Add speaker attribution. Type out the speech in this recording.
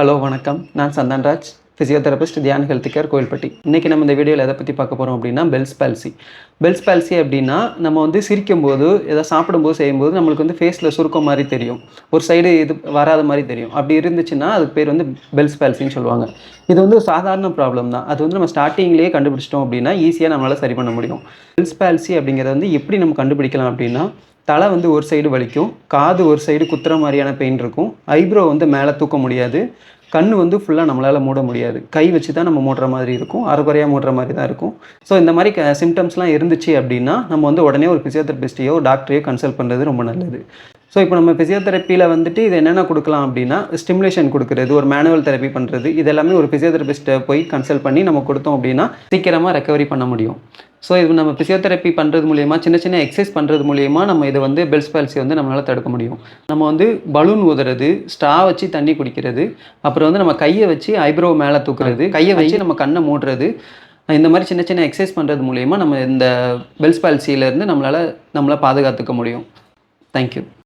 Speaker 1: Hello வணக்கம். நான் Chandanraj physiotherapist Dhyan health care Kovilpatti. இன்றைக்கி நம்ம இந்த வீடியோவில் எதை பற்றி பார்க்க போகிறோம் அப்படின்னா பெல்ஸ் பால்சி பெல்ஸ் பால்சி அப்படின்னா நம்ம வந்து சிரிக்கும்போது எதாவது சாப்பிடும்போது செய்யும்போது நம்மளுக்கு வந்து ஃபேஸில் சுருக்கம் மாதிரி தெரியும். ஒரு சைடு இது வராத மாதிரி தெரியும். அப்படி இருந்துச்சுன்னா அதுக்கு பேர் வந்து பெல்ஸ் பால்சின்னு சொல்லுவாங்க. இது வந்து ஒரு சாதாரண ப்ராப்ளம் தான். அது வந்து நம்ம ஸ்டார்டிங்லேயே கண்டுபிடிச்சிட்டோம் அப்படின்னா ஈஸியாக நம்மளால் சரி பண்ண முடியும். பெல்ஸ் பால்சி அப்படிங்கிறத வந்து எப்படி நம்ம கண்டுபிடிக்கலாம் அப்படின்னா தலை வந்து ஒரு சைடு வலிக்கும் காது ஒரு சைடு குத்துற மாதிரியான பெயின் இருக்கும். ஐப்ரோ வந்து மேலே தூக்க முடியாது. கண் வந்து ஃபுல்லாக நம்மளால் மூட முடியாது. கை வச்சு தான் நம்ம மூடுற மாதிரி இருக்கும். அரைக்குறையாக மூடுற மாதிரி தான் இருக்கும். ஸோ இந்த மாதிரி க சிம்டம்ஸ்லாம் இருந்துச்சு அப்படின்னா நம்ம வந்து உடனே ஒரு ஃபிசியோதெரபிஸ்ட்டையோ டாக்டரையோ கன்சல்ட் பண்ணுறது ரொம்ப நல்லது. ஸோ இப்போ நம்ம ஃபிசியோதெரப்பியில் வந்துட்டு இது என்னென்ன கொடுக்கலாம் அப்படின்னா ஸ்டிமுலேஷன் கொடுக்குறது ஒரு மேனுவல் தெரப்பி பண்ணுறது இது எல்லாமே ஒரு ஃபிசியோதெரபிஸ்ட்டை போய் கன்சல்ட் பண்ணி நம்ம கொடுத்தோம் அப்படின்னா சீக்கிரமாக ரெக்கவரி பண்ண முடியும். ஸோ இது நம்ம ஃபிசியோதெரப்பி பண்ணுறது மூலியமாக சின்ன சின்ன எக்ஸசைஸ் பண்ணுறது மூலியமாக நம்ம இதை வந்து பெல்ஸ் பால்சி வந்து நம்மளால் தடுக்க முடியும். நம்ம வந்து பலூன் ஊதுறது ஸ்ட்ரா வச்சு தண்ணி குடிக்கிறது அப்புறம் வந்து நம்ம கையை வச்சு ஐப்ரோ மேலே தூக்குறது கையை வச்சு நம்ம கண்ணை மூடுறது இந்த மாதிரி சின்ன சின்ன எக்ஸசைஸ் பண்ணுறது மூலியமாக நம்ம இந்த பெல்ஸ் பால்சியிலேருந்து நம்மளால் நம்மளை பாதுகாத்துக்க முடியும். தேங்க்யூ